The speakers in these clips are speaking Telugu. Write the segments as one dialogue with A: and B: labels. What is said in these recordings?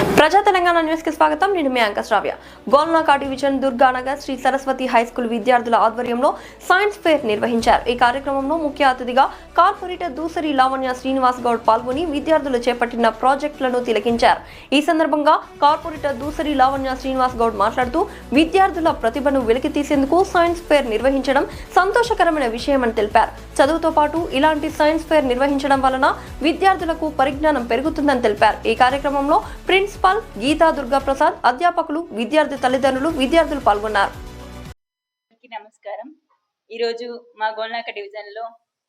A: ప్రజా తెలంగాణ న్యూస్కి స్వాగతం. నేను మీ Anka Shravya. Golnaka division Durganagar Shri Saraswati high school విద్యార్థుల ఆధ్వర్యంలో సైన్స్ ఫేర్ నిర్వహించారు. ఈ కార్యక్రమంలో ముఖ్య అతిథిగా కార్పొరేటర్ దూసరి లావణ్య శ్రీనివాస్ గౌడ్ పాల్గొని విద్యార్థులు చేపట్టిన ప్రాజెక్టులను తిలకించారు. ఈ సందర్భంగా కార్పొరేటర్ దూసరి లావణ్య శ్రీనివాస్ గౌడ్ మాట్లాడుతూ విద్యార్థుల ప్రతిభను వెలికి తీసేందుకు సైన్స్ ఫేర్ నిర్వహించడం సంతోషకరమైన విషయమని తెలిపారు. చదువుతో పాటు ఇలాంటి సైన్స్ ఫేర్ నిర్వహించడం వలన విద్యార్థులకు పరిజ్ఞానం పెరుగుతుందని తెలిపారు. ఈ కార్యక్రమంలో ప్రిన్సిపాల్ గీతా దుర్గా ప్రసాద్ అధ్యాపకులు విద్యార్థి తల్లిదండ్రులు విద్యార్థులు పాల్గొన్నారు.
B: నమస్కారం. ఈరోజు మా గోల్నాక డివిజన్లో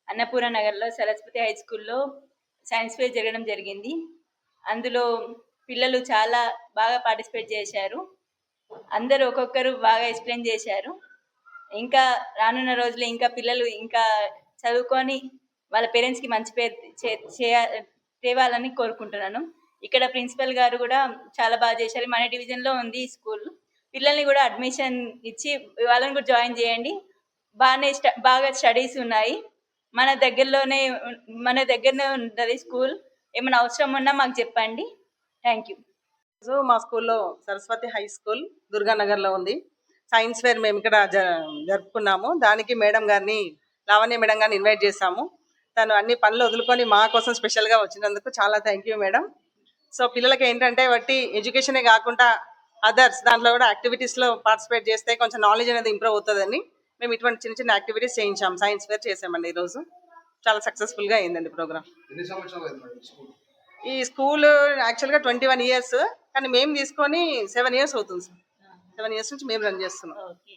B: అన్నపూర్ణ నగర్లో సరస్వతి హై స్కూల్లో సైన్స్ ఫేర్ జరగడం జరిగింది. అందులో పిల్లలు చాలా బాగా పార్టిసిపేట్ చేశారు. అందరూ ఒక్కొక్కరు బాగా ఎక్స్ప్లెయిన్ చేశారు. ఇంకా రానున్న రోజుల్లో ఇంకా పిల్లలు ఇంకా చదువుకొని వాళ్ళ పేరెంట్స్కి మంచి పేరు చే- తేవాలని కోరుకుంటున్నాను. ఇక్కడ ప్రిన్సిపల్ గారు కూడా చాలా బాగా చేశారు. మన డివిజన్లో ఉంది ఈ స్కూల్. పిల్లల్ని కూడా అడ్మిషన్ ఇచ్చి వాళ్ళని కూడా జాయిన్ చేయండి. బాగానే బాగా స్టడీస్ ఉన్నాయి. మన దగ్గరలోనే మన దగ్గరనే ఉంటుంది స్కూల్. ఏమైనా అవసరం ఉన్నా మాకు చెప్పండి. Thank you.
C: రోజు మా స్కూల్లో సరస్వతి హై స్కూల్ దుర్గానగర్లో ఉంది. సైన్స్ ఫేర్ మేము ఇక్కడ జ జరుపుకున్నాము. దానికి మేడం గారిని లావణ్య మేడం గారిని ఇన్వైట్ చేశాము. తను అన్ని పనులు వదులుకొని మా కోసం స్పెషల్గా వచ్చినందుకు చాలా థ్యాంక్ యూ మేడం. సో పిల్లలకి ఏంటంటే బట్టి ఎడ్యుకేషనే కాకుండా అదర్స్ దాంట్లో కూడా యాక్టివిటీస్లో పార్టిసిపేట్ చేస్తే కొంచెం నాలెడ్జ్ అనేది ఇంప్రూవ్ అవుతుందని మేము ఇటువంటి చిన్న చిన్న యాక్టివిటీస్ చేయించాం. సైన్స్ ఫేర్ చేసామండి ఈరోజు. చాలా సక్సెస్ఫుల్గా అయిందండి ప్రోగ్రామ్ ఈ స్కూల్ యాక్చువల్గా ట్వంటీ వన్ ఇయర్స్ కానీ మేము తీసుకొని సెవెన్ ఇయర్స్ అవుతుంది సార్. సెవెన్ ఇయర్స్ నుంచి మేము రన్ చేస్తున్నాం.
B: ఓకే.